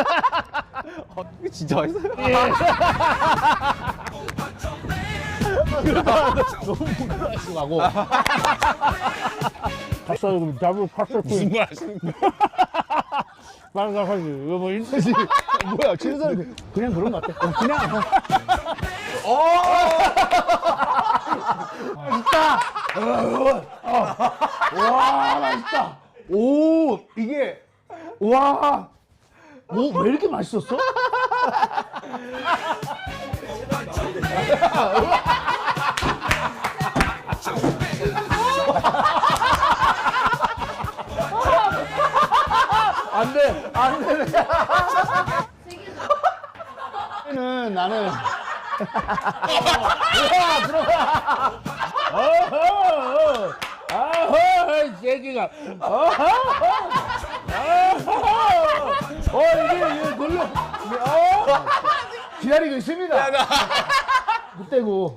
진짜 맛있어요? 너무 부끄러워하시고 가고. 닭살금 잡을 팍팍 무슨 말 하시는 거야? 빨간하지. 이거 뭐 인터지? 뭐야 진선 그냥 그런 것 같아. 어, 그냥. 맛있다 어, 와 맛있다. 오 이게 와 뭐 왜 이렇게 맛있었어? 안돼 안돼. 는 나는 와 들어가. 어허 어허 이 새끼가. 어허 어허 기다리고 있습니다. 그때고